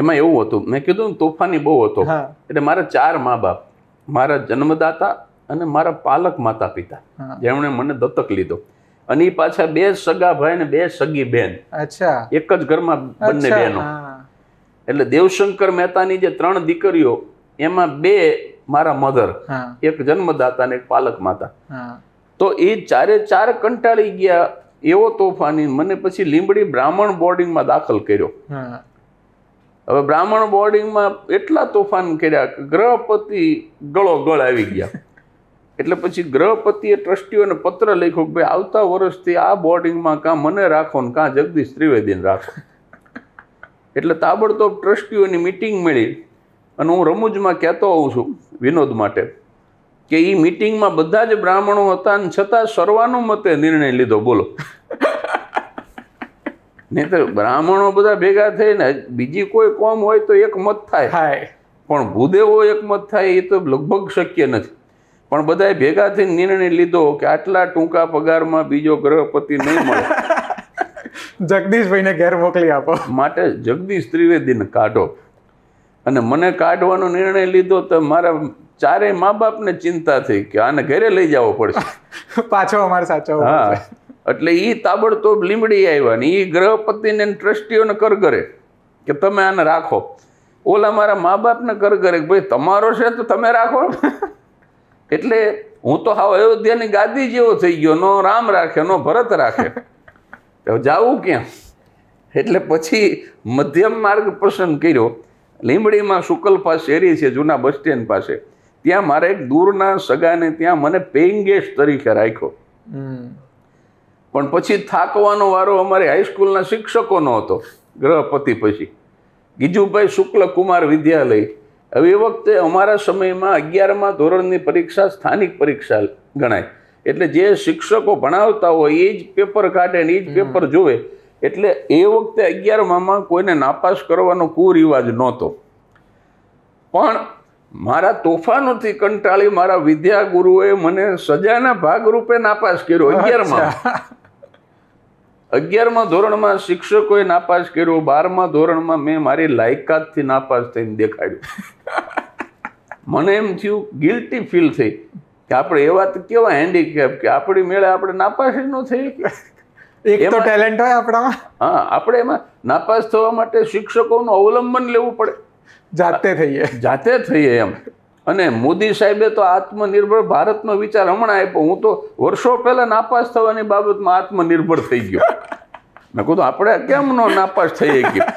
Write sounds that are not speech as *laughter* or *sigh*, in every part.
એમાં એવું હતું મેં કીધું તોફાની બહુ હતો. એટલે મારા ચાર મા બાપ મારા જન્મદાતા અને મારા પાલક માતા પિતા જેમણે મને દત્તક લીધો. અને એ પાછા બે સગા ભાઈ ને બે સગી બેન. અચ્છા. એક જ ઘરમાં બંને બહેનો. એટલે દેવશંકર મહેતાની જે ત્રણ દીકરીઓ એમાં બે મારા મધર એક જન્મદાતા ને એક પાલક માતા. તો એ ચારે ચાર કંટાળી ગયા એવો તોફાની મને પછી લીંબડી બ્રાહ્મણ બોર્ડિંગમાં દાખલ કર્યો. હવે બ્રાહ્મણ બોર્ડિંગમાં એટલા તોફાન કર્યા ગ્રહપતિ ગળો ગળ આવી ગયા. એટલે પછી ગ્રહપતિએ ટ્રસ્ટીઓને પત્ર લખ્યો કે ભાઈ આવતા વર્ષથી આ બોર્ડિંગમાં કાં મને રાખો ને કાં જગદીશ ત્રિવેદીને રાખો. એટલે તાબડતોબ ટ્રસ્ટીઓની મિટિંગ મળી અને હું રમૂજમાં કહેતો હોઉં છું વિનોદ માટે કે એ મિટિંગમાં બધા જ બ્રાહ્મણો હતા અને છતાં સર્વાનુમતે નિર્ણય લીધો. બોલો. નહીતર બ્રાહ્મણો બધા ભેગા થઈને બીજી કોઈ કોમ હોય તો એક મત થાય. પણ ભૂદેવો એક મત થાય એ તો લગભગ શક્ય નથી. પણ બધાએ ભેગા થઈને નિર્ણય લીધો કે આટલા ટૂંકા પગારમાં બીજો ગ્રહપતિ નહીં મળે. *laughs* જગદીશભાઈને ઘેર મોકલી આપો. માટે જગદીશ ત્રિવેદીને કાઢો. અને મને કાઢવાનો નિર્ણય લીધો તો મારા ચારેય મા બાપને ચિંતા થઈ કે આને ઘરે લઈ જવો પડશે. *laughs* પાછો અમારે સાચો હા. એટલે એ તાબડતોબ લીમડી આવ્યા ને એ ગ્રહપતિને ટ્રસ્ટીઓને ટ્રસ્ટીઓને કરગરે કે તમે આને રાખો. ઓલા મારા મા બાપને કરગરે કે ભાઈ તમારો છે તો તમે રાખો. *laughs* એટલે હું તો હાવ અયોધ્યાની ગાદી જેવો થઈ ગયો. નો રામ રાખે, નો ભરત રાખે. *laughs* તો જાવું ક્યાં? એટલે પછી મધ્યમ માર્ગ પસંદ કર્યો. લીંબડીમાં પાસે શેરી છે, જૂના બસ સ્ટેન્ડ પાસે. ત્યાં મારા એક દૂરના સગાને ત્યાં મને પેઇંગ ગેસ્ટ તરીકે રાખ્યો. પણ પછી થાકવાનો વારો અમારે હાઈસ્કૂલના શિક્ષકોનો હતો ગ્રહપતિ પછી. ગીજુભાઈ શુક્લ કુમાર વિદ્યાલય. હવે એ વખતે અમારા સમયમાં અગિયારમાં ધોરણની પરીક્ષા સ્થાનિક પરીક્ષા ગણાય. એટલે જે શિક્ષકો ભણાવતા હોય એ જ પેપર કાઢે ને એ જ પેપર જોવે એટલે એ વખતે અગિયારમાં કોઈને નાપાસ કરવાનો કુરિવાજ નહોતો. પણ મારા તોફાનોથી કંટાળી મારા વિદ્યાગુરુએ મને સજાના ભાગરૂપે નાપાસ કર્યો અગિયારમાં. અગિયારમા ધોરણમાં શિક્ષકોએ નાપાસ કર્યો બારમા ધોરણમાં મેં મારી લાયકાતથી નાપાસ થઈને દેખાડ્યું. મને એમ થયું ગિલ્ટી ફીલ થઈ. કે આપણે એવા તો કેવા હેન્ડીકેપ કે આપણી મેળે આપણે નાપાસ જ ન થઈ. એક તો ટેલેન્ટ હોય આપણામાં. હા આપણે એમાં નાપાસ થવા માટે શિક્ષકોનું અવલંબન લેવું પડે. જાતે થઈએ. જાતે થઈએ એમ. અને મોદી સાહેબે તો આત્મનિર્ભર ભારતનો વિચાર હમણાં આપ્યો. હું તો વર્ષો પહેલાં નાપાસ થવાની બાબતમાં આત્મનિર્ભર થઈ ગયો. મેં તો આપણે કેમ નો નાપાસ થઈ ગયો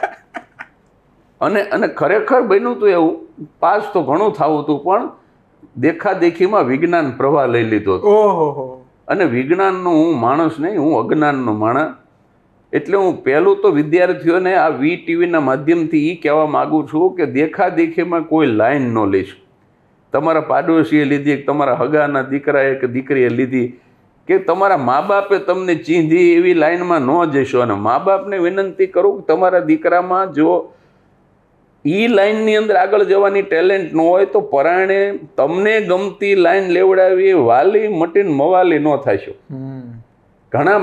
અને અને ખરેખર બન્યું હતું એવું. પાસ તો ઘણું થવું હતું પણ દેખાદેખીમાં વિજ્ઞાન પ્રવાહ લઈ લીધો હતો. અને વિજ્ઞાનનો હું માણસ નહીં હું અજ્ઞાનનો માણસ. એટલે હું પહેલું તો વિદ્યાર્થીઓને આ વી ટીવીના માધ્યમથી એ કહેવા માગું છું કે દેખાદેખીમાં કોઈ લાઈન ન લઈશ. તમારા પાડોશીએ લીધી તમારા હગાના દીકરાએ કે દીકરીએ લીધી કે તમારા મા બાપે તમને ચીંધી એવી લાઈનમાં ન જશો અને મા બાપને વિનંતી કરું કે તમારા દીકરામાં જો એ લાઈનની અંદર આગળ જવાની ટેલેન્ટ ન હોય તો પરાણે તમને ગમતી લાઈન લેવડાવી વાલી મટીન મવાલી ન થશો. ઘણા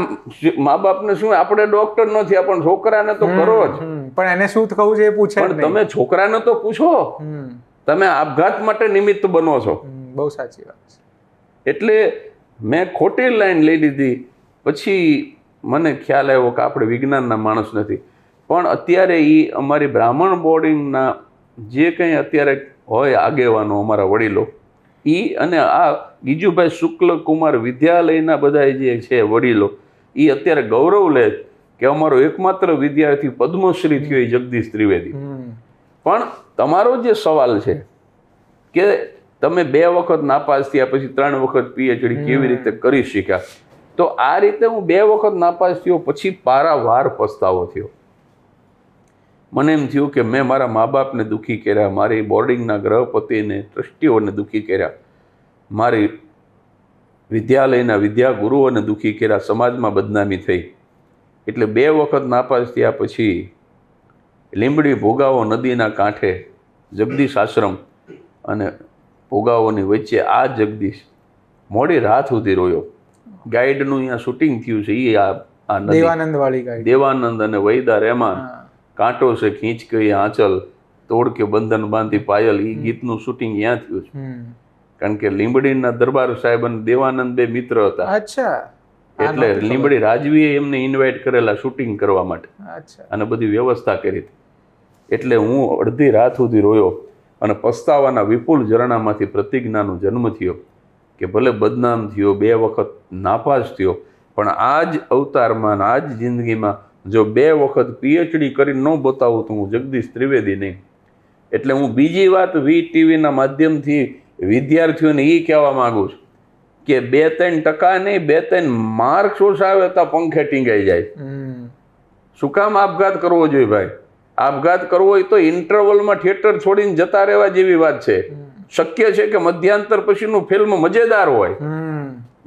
મા બાપને શું આપણે ડોક્ટર નથી થયા પણ છોકરાને તો કરો જ પણ એને શું થવું છે એ પૂછે. તમે છોકરાને તો પૂછો. તમે આપઘાત માટે નિમિત્ત બનો છો. બહુ સાચી વાત છે. એટલે મેં ખોટી લાઈન લઈ લીધી પછી મને ખ્યાલ આવ્યો કે આપણે વિજ્ઞાનના માણસ નથી. પણ અત્યારે એ અમારી બ્રાહ્મણ બોર્ડિંગના જે કંઈ અત્યારે હોય આગેવાનો અમારા વડીલો એ અને આ ગીજુભાઈ શુક્લ કુમાર વિદ્યાલયના બધા જે છે વડીલો એ અત્યારે ગૌરવ લે કે અમારો એકમાત્ર વિદ્યાર્થી પદ્મશ્રી થયો એ જગદીશ ત્રિવેદી. પણ તમારો જે સવાલ છે કે તમે બે વખત નાપાસ થયા પછી ત્રણ વખત પીએચડી કેવી રીતે કરી શક્યા? તો આ રીતે હું બે વખત નાપાસ થયો પછી પારાવાર પસ્તાવો થયો. મને એમ થયું કે મેં મારા મા બાપને દુઃખી કર્યા મારી બોર્ડિંગના ગ્રહપતિને ટ્રસ્ટીઓને દુઃખી કર્યા મારી વિદ્યાલયના વિદ્યાગુરુઓને દુઃખી કર્યા સમાજમાં બદનામી થઈ. એટલે બે વખત નાપાસ થયા પછી લીંબડી ભોગાવો નદીના કાંઠે જગદીશ આશ્રમ અને ભોગાવોની વચ્ચે આ જગદીશ મોડી રાત સુધી રોયો. ગાઈડનું અહીંયા શૂટિંગ થયું છે એ આ દેવાનંદ વાળી ગાઈડ. દેવાનંદ અને વૈદા રહેમાન. કાંટો છે ખીંચ કે આંચલ તોડ કે બંધન બાંધી પાયલ એ ગીતનું શૂટિંગ ત્યાં થયું છે. કારણ કે લીંબડીના દરબાર સાહેબ અને દેવાનંદ બે મિત્ર હતા. અચ્છા. એટલે. લીંબડી રાજવીએ એમને ઇન્વાઇટ કરેલા શૂટિંગ કરવા માટે. અને બધી વ્યવસ્થા કરી હતી. એટલે હું અડધી રાત સુધી રોયો અને પસ્તાવાના વિપુલ ઝરણામાંથી પ્રતિજ્ઞાનો જન્મ થયો કે ભલે બદનામ થયો બે વખત નાપાસ થયો પણ આ જ અવતારમાં આ જ જિંદગીમાં જો બે વખત પીએચડી કરી ન બતાવું તો હું જગદીશ ત્રિવેદી નહીં. એટલે હું બીજી વાત વી ટીવીના માધ્યમથી વિદ્યાર્થીઓને એ કહેવા માગું છું કે બે ત્રણ ટકા નહીં બે ત્રણ માર્ક્સ ઓછા આવે તો પંખે ટીંગાઈ જાય. શું કામ આપઘાત કરવો જોઈએ ભાઈ? આપઘાત કરવો હોય તો ઇન્ટરવલમાં થિયેટર છોડીને જતા રહેવા જેવી વાત છે. શક્ય છે કે મધ્યાંતર પછીનું ફિલ્મ મજેદાર હોય.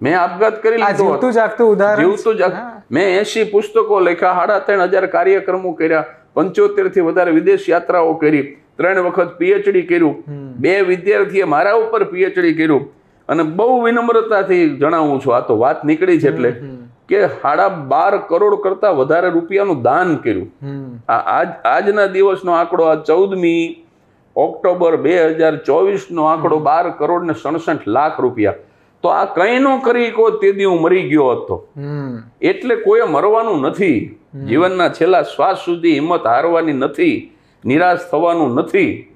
મેં આપઘાત કરી લીધો જીવતું જાગતું ઉદાહરણ જીવતું જાગ મેં એસી પુસ્તકો લખ્યા સાડા ત્રણ હજાર કાર્યક્રમો કર્યા પંચોતેરથી વધારે વિદેશ યાત્રાઓ કરી ત્રણ વખત પીએચડી કર્યું. બે વિદ્યાર્થીએ મારા ઉપર પીએચડી કર્યું. અને બહુ વિનમ્રતાથી જણાવું છું આ તો વાત નીકળી છે એટલે. કે સાડા બાર કરોડ કરતા વધારે રૂપિયાનું દાન કર્યું. આજ આજના દિવસનો આંકડો આ ચૌદમી ઓક્ટોબર બે હજાર ચોવીસનો આંકડો બાર કરોડ ને સડસઠ લાખ રૂપિયા. તો આ કંઈ નો કરી કો તે દી હું મરી ગયો હતો. એટલે કોઈએ મરવાનું નથી. જીવનના છેલ્લા શ્વાસ સુધી હિંમત હારવાની નથી. નિરાશ થવાનું નથી.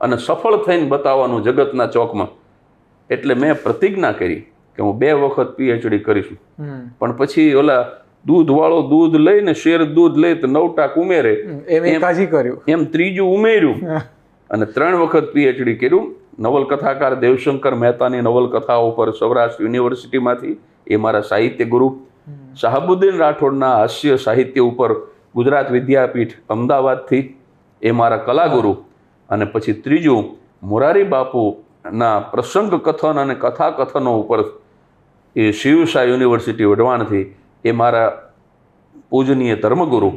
અને સફળ થઈને બતાવવાનું જગતના ચોકમાં. એટલે મેં પ્રતિજ્ઞા કરી. કે હું બે વખત પીએચડી કરીશું. પણ પછી ઓલા દૂધ વાળો દૂધ લઈને શેર દૂધ લઈ તો નવ ટાક ઉમેરે એમ કર્યું. એમ ત્રીજું ઉમેર્યું. અને ત્રણ વખત પીએચડી કર્યું. નવલકથાકાર દેવશંકર મહેતાની નવલકથાઓ પર સૌરાષ્ટ્ર યુનિવર્સિટીમાંથી એ મારા સાહિત્ય ગુરુ. શાહબુદ્દીન રાઠોડના હાસ્ય સાહિત્ય ઉપર ગુજરાત વિદ્યાપીઠ અમદાવાદથી એ મારા કલાગુરુ. અને પછી ત્રીજું મોરારી બાપુના પ્રસંગ કથન અને કથા કથનો ઉપર એ શિવશા યુનિવર્સિટી વઢવાણથી એ મારા પૂજનીય ધર્મગુરુ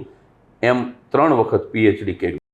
એમ ત્રણ વખત પીએચડી કર્યું.